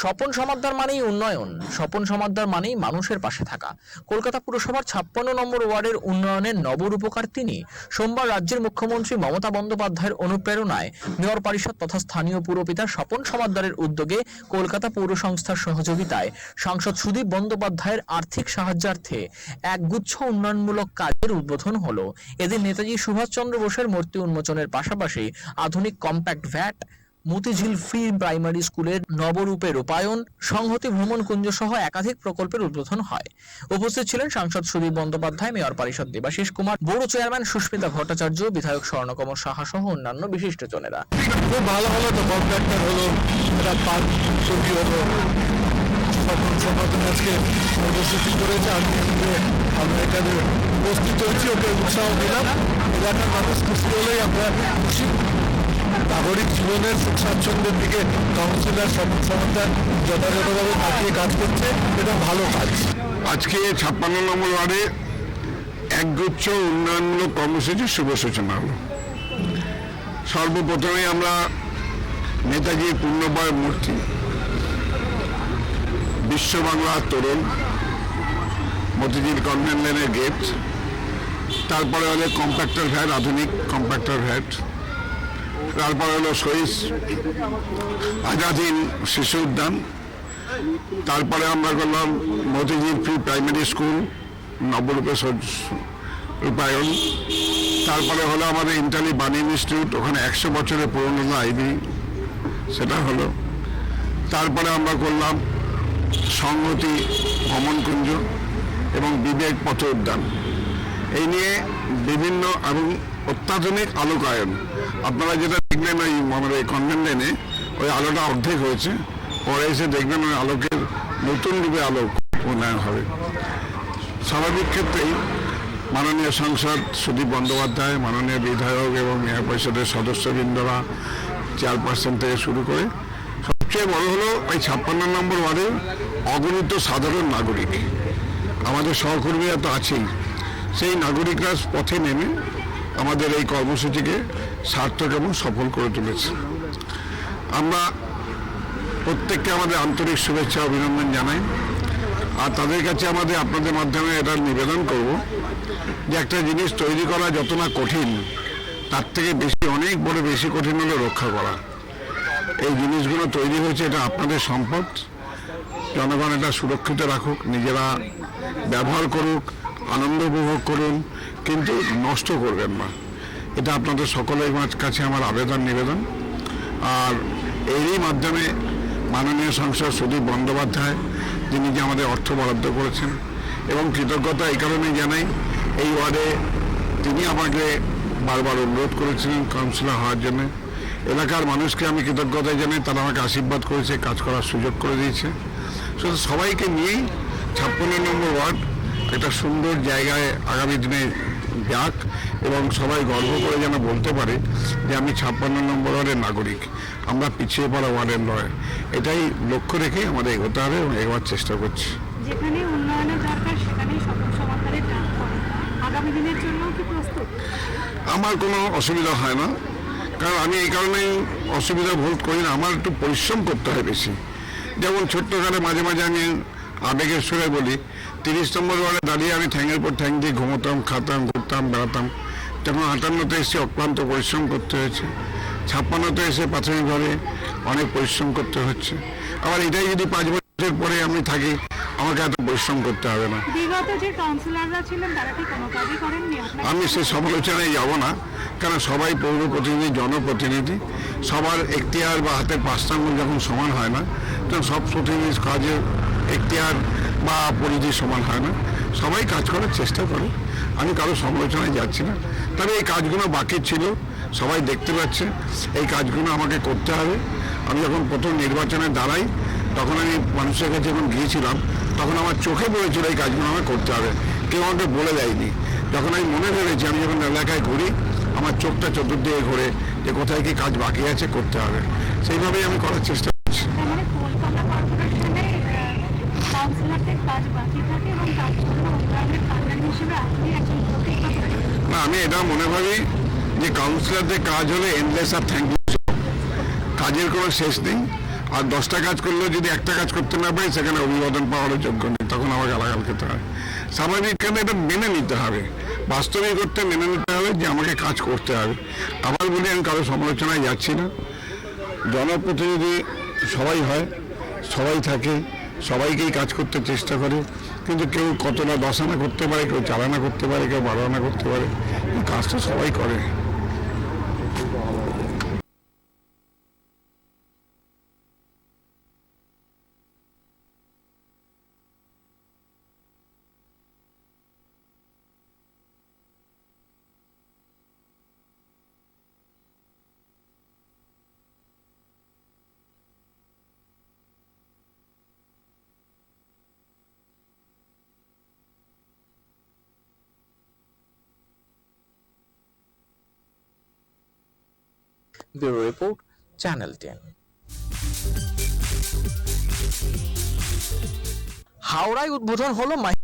স্বপন সমাদ্দার মানেই উন্নয়ন, স্বপন সমাদ্দার মানেই মানুষের পাশে থাকা। কলকাতা পুরসভার ছাপ্পান্ন নম্বর ওয়ার্ডের উন্নয়নের নবরূপকার তিনি। সোমবার রাজ্যের মুখ্যমন্ত্রী মমতা বন্দ্যোপাধ্যায়ের অনুপ্রেরণায় মেয়র পরিষদ তথা স্থানীয় পুরপিতা স্বপন সমাদ্দারের উদ্যোগে কলকাতা পৌর সংস্থার সহযোগিতায় সাংসদ সুদীপ বন্দ্যোপাধ্যায়ের আর্থিক সাহায্যার্থে একগুচ্ছ উন্নয়নমূলক কাজের উদ্বোধন হলো। এদিন নেতাজি সুভাষচন্দ্র বোসের মূর্তি উন্মোচনের পাশাপাশি আধুনিক কম্প্যাক্ট ভ্যাট মতিঝিল ফ্রি প্রাইমারি স্কুলের নবরূপে রূপায়ণ, সংহতি ভ্রমণ কুঞ্জ সহ একাধিক প্রকল্পের উদ্বোধন হয়। উপস্থিত ছিলেন সাংসদ সুদীপ বন্দ্যোপাধ্যায়, মেয়র পরিষদ দেবাশিস কুমার বড় চেয়ারম্যান সুস্মিতা ভট্টাচার্য, বিধায়ক স্বর্ণকমল সাহা সহ অন্যান্য বিশিষ্টজনেরা। খুব ভালো হলো তো কন্ট্রাক্টর হলো, একটা পার্ক ছবি হলো। সম্পাদন আজকে কর্মসূচি করেছে, আমি আমরা এখানে উপস্থিত হয়েছি, ওকে উৎসাহ দিলাম। এলাকার মানুষ খুশি হলেই আমরা খুশি। নাগরিক জীবনের সুখ স্বাচ্ছন্দ্যের দিকে কাউন্সিলর সমাজ যথাযথভাবে তাকিয়ে কাজ করছে এটা ভালো কাজ। আজকে ছাপ্পান্ন নম্বর ওয়ার্ডে একগুচ্ছ উন্নয়নমূলক কর্মসূচির শুভ সূচনা হলো। সর্বপ্রথমে আমরা নেতাজির পূর্ণবয় মূর্তি, বিশ্ব বাংলার তরুণ, মতিঝিল কনভেন্ট লেনের গেট তারপরে হলো কম্প্যাক্টর ভ্যাট আধুনিক কম্প্যাক্টর ভ্যাট তারপরে হলো শহীদ আজাদিন শিশু উদ্যান। তারপরে আমরা করলাম মতিঝিল ফ্রি প্রাইমারি স্কুল নবরূপে সজ- রূপায়ণ। তারপরে হলো আমাদের ইন্টালি বাণী ইনস্টিটিউট ওখানে একশো বছরের পুরনো আইবি সেটা হলো। তারপরে আমরা করলাম সংহতি ভ্রমণকুঞ্জ এবং বিবেক পথ উদ্যান। এই নিয়ে বিভিন্ন এবং অত্যাধুনিক আলোকায়ন। আপনারা যেটা দেখলেন ওই আমাদের কনভেন্ট লেনে ওই আলোটা অর্ধেক হয়েছে। পরে এসে দেখবেন ওই আলোকের নতুন রূপে আলোক উন্নয়ন হবে। স্বাভাবিক ক্ষেত্রেই মাননীয় সাংসদ সুদীপ বন্দ্যোপাধ্যায়, মাননীয় বিধায়ক এবং মেয়র পরিষদের সদস্যবৃন্দরা চেয়ারপারসন থেকে শুরু করে, সবচেয়ে বড় হলো ওই ছাপ্পান্ন নম্বর ওয়ার্ডের অগণিত সাধারণ নাগরিক। আমাদের সহকর্মীরা তো আছেই। সেই নাগরিকরা পথে নেমে আমাদের এই কর্মসূচিকে সার্থক এবং সফল করে তুলেছে। আমরা প্রত্যেককে আমাদের আন্তরিক শুভেচ্ছা অভিনন্দন জানাই। আর তাদের কাছে আমাদের, আপনাদের মাধ্যমে এটা নিবেদন করব যে একটা জিনিস তৈরি করা যত না কঠিন, তার থেকে বেশি, অনেক বড় বেশি কঠিন হলো রক্ষা করা। এই জিনিসগুলো তৈরি হয়েছে, এটা আপনাদের সম্পদ। জনগণ এটা সুরক্ষিত রাখুক, নিজেরা ব্যবহার করুক আনন্দ উপভোগ করুন, কিন্তু নষ্ট করবেন না। এটা আপনাদের সকলের কাছে আমার আবেদন, নিবেদন। আর এরই মাধ্যমে মাননীয় সাংসদ সুদীপ বন্দ্যোপাধ্যায়, যিনি যে আমাদের অর্থ বরাদ্দ করেছেন, এবং কৃতজ্ঞতা এই কারণেই জানাই, এই ওয়ার্ডে তিনি আমাকে বারবার অনুরোধ করেছিলেন কাউন্সিলর হওয়ার জন্য। এলাকার মানুষকে আমি কৃতজ্ঞতা জানাই, তারা আমাকে আশীর্বাদ করেছে, কাজ করার সুযোগ করে দিয়েছে। সবাইকে নিয়েই ছাপ্পান্ন নম্বর ওয়ার্ড একটা সুন্দর জায়গায় আগামী দিনে যাক এবং সবাই গর্ব করে যেন বলতে পারে যে আমি ছাপ্পান্ন নম্বর ওয়ার্ডের নাগরিক। আমরা পিছিয়ে পড়া ওয়ার্ডের নয়। এটাই লক্ষ্য রেখে আমাদের এগোতে হবে এবং এগোবার চেষ্টা করছি। যেখানে উন্নয়নের দরকার সেখানেই সমাধানের আগামী দিনের জন্য কি প্রস্তুত? আমার কোনো অসুবিধা হয় না। কারণ আমি এই কারণেই অসুবিধা বোধ করি না। আমার একটু পরিশ্রম করতে হয় বেশি। যেমন ছোট্টখানে মাঝে মাঝে আমি আবেগের সুরে বলি, তিরিশ নম্বর ওয়ার্ডে দাঁড়িয়ে আমি ঠ্যাঙের পর ঠ্যাং দিয়ে ঘুমোতাম, খাতাম, ঘুরতাম, বেড়াতাম। তখন আটান্নতে এসে অক্লান্ত পরিশ্রম করতে হয়েছে। ছাপ্পান্নতে এসে প্রাথমিকভাবে অনেক পরিশ্রম করতে হচ্ছে। আবার এটাই যদি পাঁচ বছর পরে আমি থাকি আমাকে এত পরিশ্রম করতে হবে না। বিগত যে কাউন্সিলররা ছিলেন তারা কি কোনো কাজই করেননি আপনার আমি সে সমালোচনায় যাব না কারণ সবাই পৌর প্রতিনিধি জনপ্রতিনিধি। সবার এখতিয়ার বা হাতের পাঁচটা আঙুল যখন সমান হয় না তখন সব প্রতিনিধির কাজের এখতিয়ার বা পরিধি সমান হয় না। সবাই কাজ করার চেষ্টা করে আমি কারও সমালোচনায় যাচ্ছি না। তবে এই কাজগুলো বাকি ছিল সবাই দেখতে পাচ্ছে এই কাজগুলো আমাকে করতে হবে। আমি যখন প্রথম নির্বাচনে দাঁড়াই তখন আমি মানুষের কাছে যখন গিয়েছিলাম তখন আমার চোখে পড়েছিল এই কাজগুলো আমাকে করতে হবে। কেউ আমাকে বলে দেয়নি। যখন আমি মনে ভেবেছি আমি যখন এলাকায় ঘুরি আমার চোখটা চতুর্দিকে ঘুরে যে কোথায় কি কাজ বাকি আছে করতে হবে। সেইভাবেই আমি করার চেষ্টা করছি। মানে না আমি এটা মনে ভাবি যে কাউন্সিলরদের কাজ হলে এন্ডলেস আর থ্যাংক ইউ কাজের কোনো শেষ নেই। আর দশটা কাজ করলেও যদি একটা কাজ করতে না পারি, সেখানে অভিবাদন পাওয়ারও যোগ্য নেই। তখন আমার গালাগাল খেতে হয়। স্বাভাবিক কেন এটা মেনে নিতে হবে। বাস্তবিক করতে মেনে নিতে হবে যে আমাকে কাজ করতে হবে। আবার বলি, আমি কারও সমালোচনায় যাচ্ছি না। জনপ্রতিনিধি সবাই হয়, সবাই থাকে, সবাইকেই কাজ করতে চেষ্টা করে। কিন্তু কেউ কতটা দশ আনা করতে পারে, কেউ চার আনা করতে পারে, কেউ বারো আনা করতে পারে কাজ তো সবাই করে। Bureau report channel ten. হাওড়ায় উদ্বোধন হলো